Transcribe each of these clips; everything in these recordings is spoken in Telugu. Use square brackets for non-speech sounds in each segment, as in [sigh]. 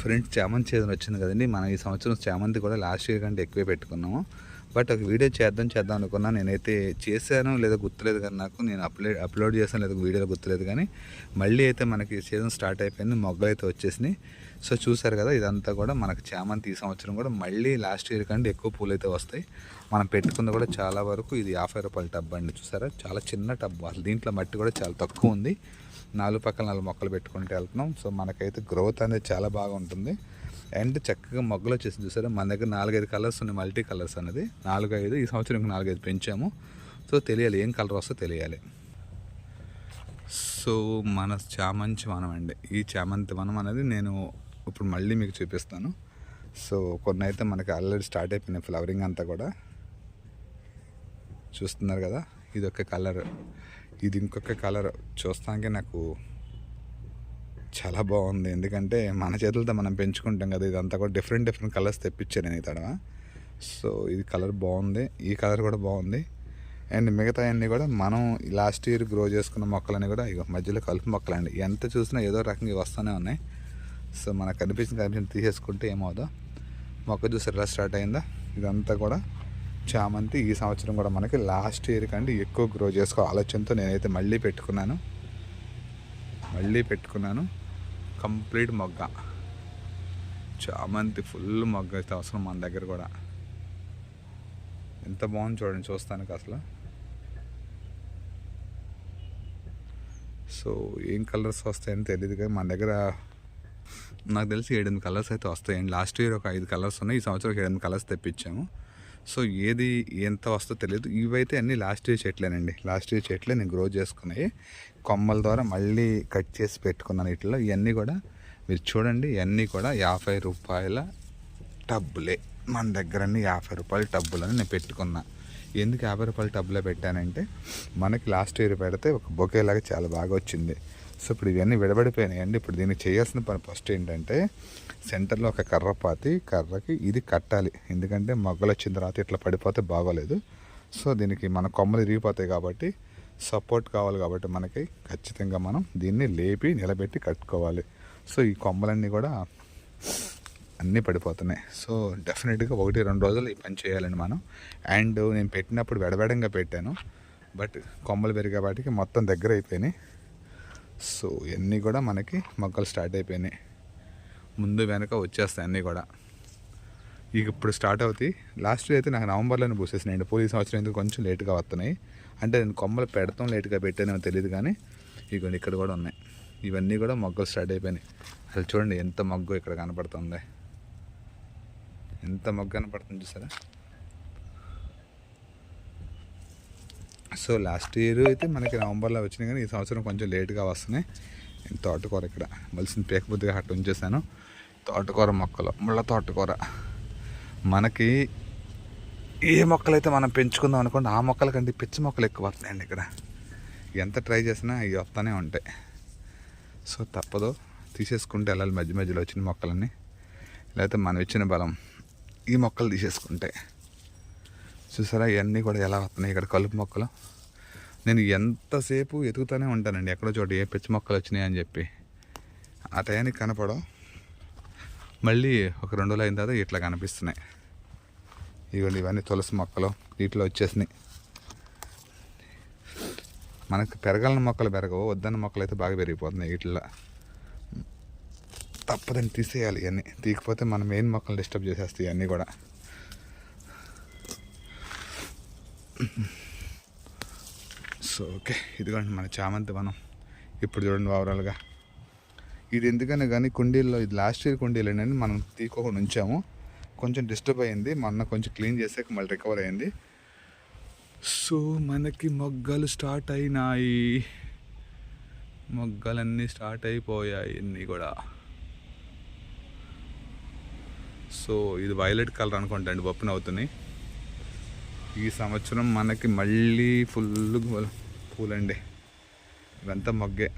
ఫ్రెండ్స్ చామంతి సీజన్ వచ్చింది కదండి. మనం ఈ సంవత్సరం చామంతి కూడా లాస్ట్ ఇయర్ కంటే ఎక్కువే పెట్టుకున్నాము. బట్ ఒక వీడియో చేద్దాం చేద్దాం అనుకున్నా నేనైతే చేశాను లేదా గుర్తులేదు కానీ నాకు నేను అప్లోడ్ అప్లోడ్ చేశాను లేదా వీడియోలో గుర్తులేదు కానీ మళ్ళీ అయితే మనకి సీజన్ స్టార్ట్ అయిపోయింది మొగ్గలు అయితే వచ్చేసినాయి. సో చూసారు కదా ఇదంతా కూడా మనకి చామంతి ఈ సంవత్సరం కూడా మళ్ళీ లాస్ట్ ఇయర్ కంటే ఎక్కువ పూలు అయితే వస్తాయి. మనం పెట్టుకున్న కూడా చాలా వరకు ఇది యాభై రూపాయల టబ్ అండి చూసారా? చాలా చిన్న టబ్ అసలు దీంట్లో మట్టి కూడా చాలా తక్కువ ఉంది. నాలుగు పక్కల నాలుగు మొక్కలు పెట్టుకుంటూ వెళ్తున్నాం. సో మనకైతే గ్రోత్ అనేది చాలా బాగా ఉంటుంది అండ్ చక్కగా మొగ్గలు వచ్చేసి చూసారా? మన దగ్గర నాలుగైదు కలర్స్ ఉన్నాయి మల్టీ కలర్స్ అనేది నాలుగైదు ఈ సంవత్సరం ఇంకా నాలుగైదు పెంచాము. సో తెలియాలి ఏం కలర్ వస్తో తెలియాలి. సో మన చామంతి వనం అండి. ఈ చామంతి వనం అనేది నేను ఇప్పుడు మళ్ళీ మీకు చూపిస్తాను. సో కొన్ని అయితే మనకి ఆల్రెడీ స్టార్ట్ అయిపోయినాయి ఫ్లవరింగ్ అంతా కూడా. చూస్తున్నారు కదా? ఇది ఒక కలర్. ఇది ఇంకొక కలర్ చూస్తానికి నాకు చాలా బాగుంది. ఎందుకంటే మన చేతులతో మనం పెంచుకుంటాం కదా ఇదంతా కూడా డిఫరెంట్ డిఫరెంట్ కలర్స్ తెప్పించాను నేను తడవ. సో ఇది కలర్ బాగుంది. ఈ కలర్ కూడా బాగుంది. అండ్ మిగతా అన్నీ కూడా మనం లాస్ట్ ఇయర్ గ్రో చేసుకున్న మొక్కలన్నీ కూడా ఇక మధ్యలో కలుపు మొక్కలండి. ఎంత చూసినా ఏదో రకంగా వస్తూనే ఉన్నాయి. సో మనకు కనిపించిన కనిపించిన తీసేసుకుంటే ఏమవుదో మొక్క చూసి ఎలా స్టార్ట్ అయిందా ఇదంతా కూడా చామంతి ఈ సంవత్సరం కూడా మనకి లాస్ట్ ఇయర్ కంటే ఎక్కువ గ్రో చేసుకో ఆలోచనతో నేనైతే మళ్ళీ పెట్టుకున్నాను. మళ్ళీ పెట్టుకున్నాను. కంప్లీట్ మొగ్గ. చామంతి ఫుల్ మొగ్గ అయితే అవసరం మన దగ్గర కూడా. ఎంత బాగుంది చూడండి చూస్తానికి అసలు. సో ఏం కలర్స్ వస్తాయని తెలియదు కానీ మన దగ్గర నాకు తెలిసి ఏడెనిమిది కలర్స్ అయితే వస్తాయండి లాస్ట్ ఇయర్ ఒక ఐదు కలర్స్ ఉన్నాయి. ఈ సంవత్సరం ఏడెనిమిది కలర్స్ తెప్పించాము. సో ఏది ఎంత వస్తుందో తెలియదు. ఇవైతే అన్నీ లాస్ట్ ఇయర్ చెట్లేనండి. లాస్ట్ ఇయర్ చెట్లే నేను గ్రో చేసుకున్నాయి. కొమ్మల ద్వారా మళ్ళీ కట్ చేసి పెట్టుకున్నాను ఇట్లా ఇవన్నీ కూడా మీరు చూడండి ఇవన్నీ కూడా యాభై రూపాయల టబ్బులే. మన దగ్గర అన్ని యాభై రూపాయల టబ్బులని నేను పెట్టుకున్నా. ఎందుకు యాభై రూపాయల టబ్బులో పెట్టానంటే మనకి లాస్ట్ ఇయర్ పెడితే ఒక బొకేలాగా చాలా బాగా వచ్చింది. సో ఇప్పుడు ఇవన్నీ విడబడిపోయినాయి. అండి ఇప్పుడు దీనికి చేయాల్సిన పని ఫస్ట్ ఏంటంటే సెంటర్లో ఒక కర్ర పాతి కర్రకి ఇది కట్టాలి. ఎందుకంటే మొగ్గలు వచ్చిన తర్వాత ఇట్లా పడిపోతే బాగోలేదు. సో దీనికి మన కొమ్మలు ఇరిగిపోతాయి కాబట్టి సపోర్ట్ కావాలి కాబట్టి మనకి ఖచ్చితంగా మనం దీన్ని లేపి నిలబెట్టి కట్టుకోవాలి. సో ఈ కొమ్మలన్నీ కూడా అన్నీ పడిపోతున్నాయి. సో డెఫినెట్గా ఒకటి రెండు రోజులు ఈ పని చేయాలండి మనం. అండ్ నేను పెట్టినప్పుడు వెడవెడంగా పెట్టాను. బట్ కొమ్మలు పెరిగే వాటికి మొత్తం దగ్గర అయిపోయినాయి సో ఇవన్నీ కూడా మనకి మొక్కలు స్టార్ట్ అయిపోయినాయి. ముందు వెనక వచ్చేస్తాయి అన్నీ కూడా. ఇక ఇప్పుడు స్టార్ట్ అవుతాయి. లాస్ట్ ఇయర్ అయితే నాకు నవంబర్లోనే పూసేసినాయండి పోలీస్ సంవత్సరం ఎందుకు కొంచెం లేట్గా వస్తున్నాయి. అంటే నేను కొమ్మలు పెడతాం లేట్గా పెట్టానేమో తెలియదు కానీ ఇగోండి ఇక్కడ కూడా ఉన్నాయి. ఇవన్నీ కూడా మొగ్గలు స్టార్ట్ అయిపోయినాయి. అసలు చూడండి ఎంత మొగ్గు ఇక్కడ కనపడుతుంది. ఎంత మొగ్గు కనపడుతుంది చూసారా? సో లాస్ట్ ఇయర్ అయితే మనకి నవంబర్లో వచ్చినాయి కానీ ఈ సంవత్సరం కొంచెం లేట్గా వస్తున్నాయి. నేను తోటకూర ఇక్కడ మలిసిన పేకబుద్దిగా అట్టు ఉంచేసాను. తోటకూర మొక్కలు ముళ్ళ తోటకూర. మనకి ఏ మొక్కలైతే మనం పెంచుకుందాం అనుకోండి ఆ మొక్కల కంటే పిచ్చి మొక్కలు ఎక్కువ వస్తాయండి ఇక్కడ. ఎంత ట్రై చేసినా ఇవి వస్తూనే ఉంటాయి. సో తప్పదు. తీసేసుకుంటే వెళ్ళాలి మధ్య మధ్యలో వచ్చిన మొక్కలన్నీ. లేకపోతే మనం ఇచ్చిన బలం ఈ మొక్కలు తీసేసుకుంటే. చూసారా? ఇవన్నీ కూడా ఎలా వస్తున్నాయి? ఇక్కడ కలుపు మొక్కలు. నేను ఎంతసేపు ఎతుకుతూనే ఉంటానండి. ఎక్కడో చోట ఏ పిచ్చి మొక్కలు వచ్చినాయి అని చెప్పి. ఆ టయానికి కనపడవు. మళ్ళీ ఒక రెండు రోజులు అయిన తర్వాత ఇట్లా కనిపిస్తున్నాయి. ఇవ్వండి ఇవన్నీ తులసి మొక్కలు. వీటిలో వచ్చేసినాయి. మనకు పెరగాలని మొక్కలు పెరగవు. వద్దన్న మొక్కలు అయితే బాగా పెరిగిపోతున్నాయి వీటిలో తప్పదని తీసేయాలి ఇవన్నీ. తీయకపోతే మన మెయిన్ మొక్కలు డిస్టర్బ్ చేసేస్తాయి ఇవన్నీ కూడా. సో ఓకే ఇదిగోండి మన చామంతి వనం. ఇప్పుడు చూడండి ఓవరాల్గా. ఇది ఎందుకని కానీ కుండీల్లో ఇది లాస్ట్ ఇయర్ కుండీలు అని మనం తీసుకోకుండా ఉంచాము కొంచెం డిస్టర్బ్ అయింది మొన్న కొంచెం క్లీన్ చేసాక మళ్ళీ రికవర్ అయింది సో మనకి మొగ్గలు స్టార్ట్ అయినాయి. మొగ్గలన్నీ స్టార్ట్ అయిపోయాయి అన్నీ కూడా. సో ఇది వైలెట్ కలర్ అనుకుంటా అండి ఓపెన్ అవుతున్నాయి ఈ సంవత్సరం మనకి మళ్ళీ ఫుల్ పూలండి. ఇవంతా మొగ్గే.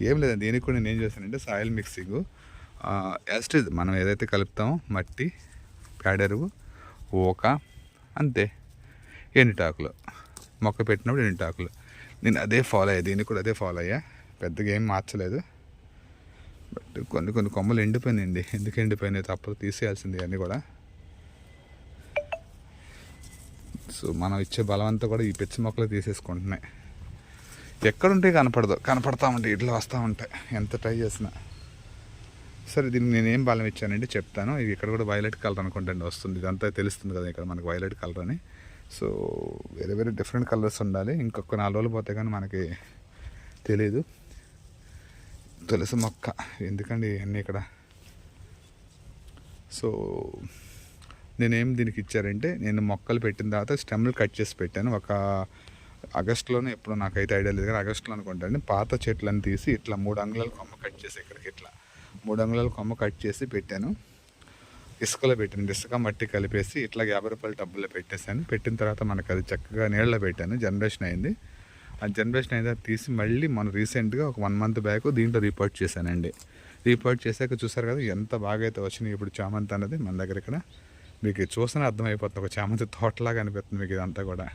ఏం లేదు దీనికి కూడా నేను ఏం చేస్తానంటే సాయిల్ మిక్సింగ్ యాస్టేజ్ మనం ఏదైతే కలుపుతామో మట్టి పేడెరువు ఓక అంతే. ఎండుటాకులు. మొక్క పెట్టినప్పుడు ఎండుటాకులు. నేను అదే ఫాలో అయ్యా దీనికి కూడా అదే ఫాలో అయ్యా. పెద్దగా ఏం మార్చలేదు. బట్ కొన్ని కొన్ని కొమ్మలు ఎండిపోయినాయండి. ఎందుకు ఎండిపోయినాయి తప్పదు తీసేయాల్సింది అన్నీ కూడా. సో మనం ఇచ్చే బలం అంతా కూడా ఈ పిచ్చి మొక్కలు తీసేసుకుంటున్నాయి. ఎక్కడుంటే కనపడదు. కనపడతా ఉంటాయి ఇట్లా వస్తూ ఉంటాయి ఎంత ట్రై చేసినా. సరే దీనికి నేను ఏం బలం ఇచ్చానండి చెప్తాను. ఇది ఇక్కడ కూడా వైలెట్ కలర్ అనుకుంటండి వస్తుంది. ఇదంతా తెలుస్తుంది కదా ఇక్కడ మనకి వైలెట్ కలర్ అని. సో వేరే వేరే డిఫరెంట్ కలర్స్ ఉండాలి. ఇంకొక నాలుగు రోజులు పోతే కానీ మనకి తెలియదు తులసి మొక్క ఎందుకండి ఇవన్నీ ఇక్కడ? సో నేనేం దీనికి ఇచ్చారంటే నేను మొక్కలు పెట్టిన తర్వాత స్టెమ్లు కట్ చేసి పెట్టాను. ఒక ఆగస్టులోనే ఎప్పుడు నాకైతే ఐడియా లేదు కానీ ఆగస్టులో అనుకుంటాను పాత చెట్లను తీసి ఇట్లా మూడు అంగుళాల కొమ్మ కట్ చేసి ఇక్కడికి ఇట్లా మూడు అంగుళాల కొమ్మ కట్ చేసి పెట్టాను. ఇసుకలో పెట్టాను. ఇసుక మట్టి కలిపేసి ఇట్లా యాభై రూపాయల డబ్బులో పెట్టేశాను. పెట్టిన తర్వాత మనకు అది చక్కగా నీళ్ళలో పెట్టాను. జనరేషన్ అయింది. ఆ జనరేషన్ అయిన తర్వాత తీసి మళ్ళీ మనం రీసెంట్గా ఒక వన్ మంత్ బ్యాక్ దీంట్లో రిపోర్ట్ చేశానండి. రిపోర్ట్ చేశాక చూసారు కదా ఎంత బాగా అయితే వచ్చినాయి ఇప్పుడు చామంతి అన్నది మన దగ్గర ఇక్కడ. మీకు చూసిన అర్థమైపోతుంది. ఒక చామంతి తోటలాగా అనిపిస్తుంది మీకు ఇదంతా కూడా.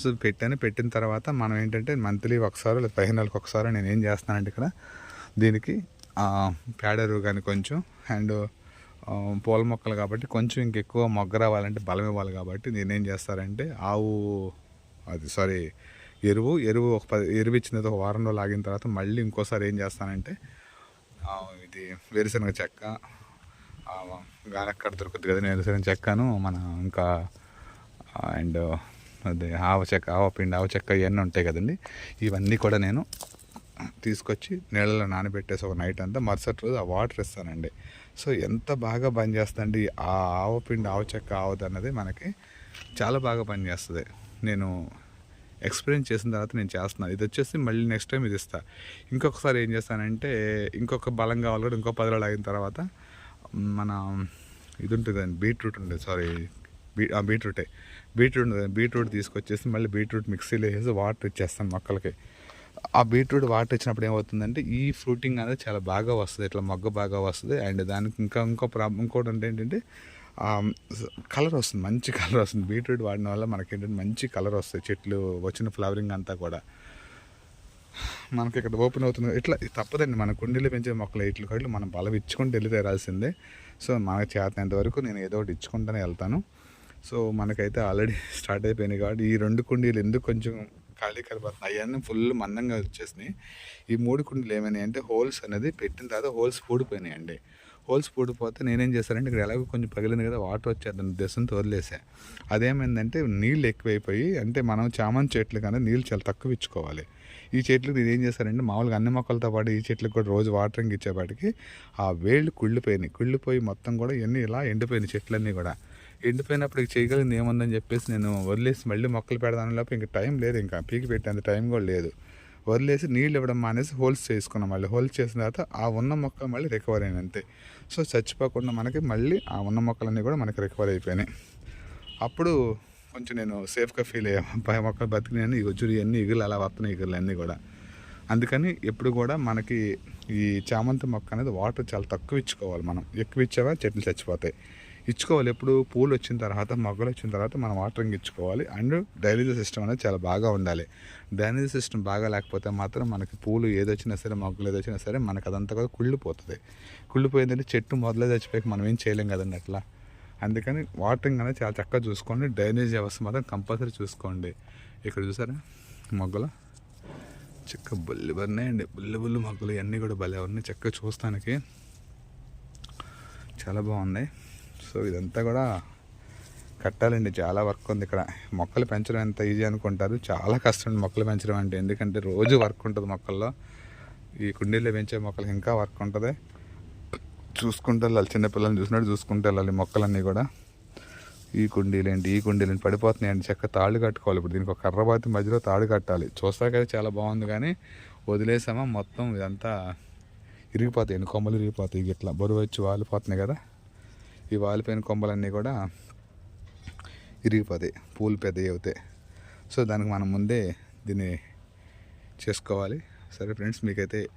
సో పెట్టాను. పెట్టిన తర్వాత మనం ఏంటంటే మంత్లీ ఒకసారి లేదా పదిహేను నెలలకు ఒకసారి నేను ఏం చేస్తానంటే ఇక్కడ దీనికి పేడరు కానీ కొంచెం అండ్ పూల మొక్కలు కాబట్టి కొంచెం ఇంకెక్కువ మొగ్గ రావాలంటే బలం ఇవ్వాలి కాబట్టి నేనేం చేస్తారంటే ఆవు అది సారీ ఎరువు ఎరువు ఒక పది ఎరువు ఇచ్చిన ఒక వారంలో లాగిన తర్వాత మళ్ళీ ఇంకోసారి ఏం చేస్తానంటే ఇది వేరుశనగ చెక్క గానక్కడ దొరుకుతుంది కదా. నేను సరే చెక్కను మన ఇంకా అండ్ అదే ఆవ చెక్క ఆవ పిండి ఆవ చెక్క ఇవన్నీ ఉంటాయి కదండి. ఇవన్నీ కూడా నేను తీసుకొచ్చి నీళ్ళలో నానబెట్టేసి ఒక నైట్ అంతా మరుసటి రోజు ఆ వాటర్ ఇస్తానండి. సో ఎంత బాగా పనిచేస్తుందండి ఆ ఆవ పిండి ఆవ చెక్క ఆవది అన్నది మనకి చాలా బాగా పనిచేస్తుంది నేను ఎక్స్పీరియన్స్ చేసిన తర్వాత నేను చేస్తున్నాను. ఇది వచ్చేసి మళ్ళీ నెక్స్ట్ టైం ఇది ఇస్తాను ఇంకొకసారి ఏం చేస్తానంటే ఇంకొక బలం కావాలి కూడా ఇంకో పది రోజులు అయిన తర్వాత మన ఇది ఉంటుందండి బీట్రూట్ ఉంటుంది సారీ బీ ఆ బీట్రూటే. బీట్రూట్ ఉంటుంది బీట్రూట్ తీసుకొచ్చేసి మళ్ళీ బీట్రూట్ మిక్సీలో వేసి వాటర్ ఇచ్చేస్తాను మొక్కలకి. ఆ బీట్రూట్ వాటర్ ఇచ్చినప్పుడు ఏమవుతుందంటే ఈ ఫ్రూటింగ్ అనేది చాలా బాగా వస్తుంది ఇట్లా మొగ్గ బాగా వస్తుంది. అండ్ దానికి ఇంకా ఇంకో ప్రాబ్లం ఇంకోటి అంటే ఏంటంటే కలర్ వస్తుంది మంచి కలర్ వస్తుంది. బీట్రూట్ వాడిన వల్ల మనకి ఏంటంటే మంచి కలర్ వస్తుంది చెట్లు వచ్చిన ఫ్లవరింగ్ అంతా కూడా. మనకి ఇక్కడ ఓపెన్ అవుతుంది. ఇట్లా తప్పదండి. మన కుండీలు పెంచే మొక్కలు ఇట్లు కట్లు మనం బలం ఇచ్చుకుంటూ వెళ్ళి తీరాల్సిందే. సో మనకు చేతనంత వరకు నేను ఏదో ఒకటి ఇచ్చుకుంటూనే వెళ్తాను. సో మనకైతే ఆల్రెడీ [laughs] స్టార్ట్ అయిపోయినాయి కాబట్టి ఈ రెండు కుండీలు ఎందుకు కొంచెం ఖాళీ కనబడుతున్నాయి? అవన్నీ ఫుల్ మందంగా వచ్చేసినాయి. ఈ మూడు కుండీలు ఏమైనాయి అంటే హోల్స్ అనేది పెట్టిన తర్వాత హోల్స్ పూడిపోయినాయండి. హోల్స్ పూడిపోతే నేనేం చేశానంటే ఇక్కడ ఎలాగో కొంచెం పగిలింది కదా వాటర్ వచ్చేద్దాం ఉద్దేశంతో వదిలేసా. అదేమైందంటే నీళ్ళు ఎక్కువైపోయి అంటే మనం చామంతి చెట్లు కానీ నీళ్ళు చాలా తక్కువ ఇచ్చుకోవాలి. ఈ చెట్లు నేను ఏం చేశానంటే మామూలుగా అన్ని మొక్కలతో పాటు ఈ చెట్లకు కూడా రోజు వాటరింగ్ ఇచ్చేపాటికి ఆ వేళ్ళు కుళ్ళిపోయినాయి. కుళ్ళిపోయి మొత్తం కూడా ఇవన్నీ ఇలా ఎండిపోయినాయి చెట్లన్నీ కూడా. ఎండిపోయినప్పుడు ఇక చేయగలిగింది ఏముందని చెప్పేసి నేను వదిలేసి మళ్ళీ మొక్కలు పెడదాని లోపు ఇంకా టైం లేదు ఇంకా పీకి పెట్టేంత టైం కూడా లేదు. వదిలేసి నీళ్ళు ఇవ్వడం మానేసి హోల్స్ చేసుకున్నాం మళ్ళీ. హోల్స్ చేసిన తర్వాత ఆ ఉన్న మొక్క మళ్ళీ రికవర్ అయిన అంతే. సో చచ్చిపోకుండా మనకి మళ్ళీ ఆ ఉన్న మొక్కలన్నీ కూడా మనకి రికవర్ అయిపోయినాయి. అప్పుడు కొంచెం నేను సేఫ్గా ఫీల్ అయ్యాను పై మొక్కలు బతికినాయని ఇగురు ఇవన్నీ ఇగులు అలా వస్తున్నాయి ఇగులు అన్నీ కూడా. అందుకని ఎప్పుడు కూడా మనకి ఈ చామంతి మొక్క అనేది వాటర్ చాలా తక్కువ ఇచ్చుకోవాలి మనం. ఎక్కువ ఇచ్చావా చెట్లు చచ్చిపోతాయి. ఇచ్చుకోవాలి. ఎప్పుడు పూలు వచ్చిన తర్వాత మొగ్గలు వచ్చిన తర్వాత మనం వాటరింగ్ ఇచ్చుకోవాలి. అండ్ డ్రైనేజ్ సిస్టమ్ అనేది చాలా బాగా ఉండాలి. డ్రైనేజ్ సిస్టమ్ బాగా లేకపోతే మాత్రం మనకి పూలు ఏదొచ్చినా సరే మొగ్గలు ఏదొచ్చినా సరే మనకు అదంతా కూడా కుళ్ళిపోతుంది. కుళ్ళిపోయిందంటే చెట్టు మొదలే చచ్చిపోయి మనం ఏం చేయలేం కదండి అట్లా. అందుకని వాటరింగ్ అనేది చాలా చక్కగా చూసుకోండి. డ్రైనేజ్ వ్యవస్థ మాత్రం కంపల్సరీ చూసుకోండి. ఇక్కడ చూసారా? మొగ్గలు. చక్క బుల్లి బన్నాయండి బుల్లి బుల్లి మొగ్గలు ఇవన్నీ కూడా భలే ఉన్నాయి. చక్కగా చూస్తానికి చాలా బాగున్నాయి. సో ఇదంతా కూడా కట్టాలండి. చాలా వర్క్ ఉంది ఇక్కడ. మొక్కలు పెంచడం ఎంత ఈజీ అనుకుంటారు. చాలా కష్టం మొక్కలు పెంచడం అంటే. ఎందుకంటే రోజు వర్క్ ఉంటుంది మొక్కల్లో. ఈ కుండీల్లో పెంచే మొక్కలకి ఇంకా వర్క్ ఉంటుంది. చూసుకుంటూ వెళ్ళాలి. చిన్నపిల్లల్ని చూసినట్టు చూసుకుంటూ వెళ్ళాలి. మొక్కలన్నీ కూడా. ఈ కుండీలు ఏంటి? ఈ కుండీలు పడిపోతున్నాయండి చెక్క తాళ్ళు కట్టుకోవాలి ఇప్పుడు. దీనికి ఒక కర్రబాతి మధ్యలో తాడు కట్టాలి. చూస్తాకైతే చాలా బాగుంది కానీ వదిలేసామా? మొత్తం ఇదంతా ఇరిగిపోతాయి కొమ్మలు ఇరిగిపోతాయి ఇట్లా. బరువు వచ్చి వాలిపోతున్నాయి కదా. ఈ వాలిపోయిన కొమ్మలన్నీ కూడా ఇరిగిపోతాయి. పూలు పెద్దవి అవుతాయి. సో దానికి మనం ముందే దీన్ని చేసుకోవాలి. సరే ఫ్రెండ్స్ మీకైతే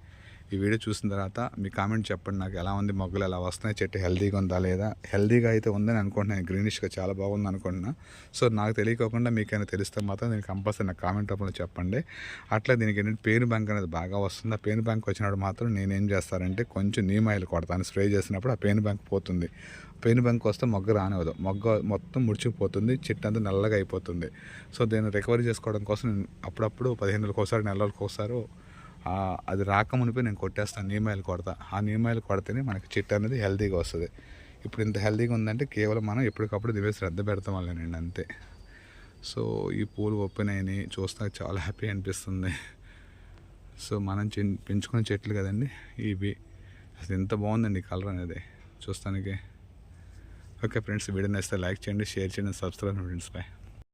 ఈ వీడియో చూసిన తర్వాత మీ కామెంట్ చెప్పండి నాకు ఎలా ఉంది మొగ్గలు ఎలా వస్తున్నాయి చెట్టు హెల్తీగా ఉందా లేదా? హెల్తీగా అయితే ఉందని అనుకుంటున్నాను గ్రీనిష్గా చాలా బాగుంది అనుకుంటున్నా. సో నాకు తెలియకోకుండా మీకైనా తెలిస్తే మాత్రం నేను కంపల్సరీ నాకు కామెంట్ రూపంలో చెప్పండి. అట్లా దీనికి ఏంటంటే పెయిన్ బ్యాంక్ అనేది బాగా వస్తుంది. ఆ పెయిన్ బ్యాంక్ వచ్చినప్పుడు మాత్రం నేనేం చేస్తానంటే కొంచెం నీమ్ ఆయిల్ కొడతాను. స్ప్రే చేసినప్పుడు ఆ పెయిన్ బ్యాంక్ పోతుంది. పెయిన్ బ్యాంక్ వస్తే మొగ్గ రానివ్వదు. మొగ్గ మొత్తం ముడిచిపోతుంది చెట్టు అంతా నల్లగా అయిపోతుంది. సో దీన్ని రికవరీ చేసుకోవడం కోసం నేను అప్పుడప్పుడు పదిహేను నెలలకు ఒకసారి నెల రోజులకు ఒకసారి అది రాకమునిపోయి నేను కొట్టేస్తాను నీమాయిల్ కొడతా. ఆ నీమాయిల్ కొడితేనే మనకి చెట్టు అనేది హెల్తీగా వస్తుంది. ఇప్పుడు ఇంత హెల్తీగా ఉందంటే కేవలం మనం ఎప్పటికప్పుడు దివే శ్రద్ధ పెడతాం వాళ్ళనండి అంతే. సో ఈ పూలు ఓపెన్ అయినాయి చూస్తాను చాలా హ్యాపీ అనిపిస్తుంది. సో మనం చె పెంచుకునే చెట్లు కదండి ఇవి. అసలు ఎంత బాగుందండి కలర్ అనేది చూస్తానికి. ఓకే ఫ్రెండ్స్ వీడియో నేస్తే లైక్ చేయండి షేర్ చేయండి సబ్స్క్రైబ్ ఫ్రెండ్స్ బాయ్.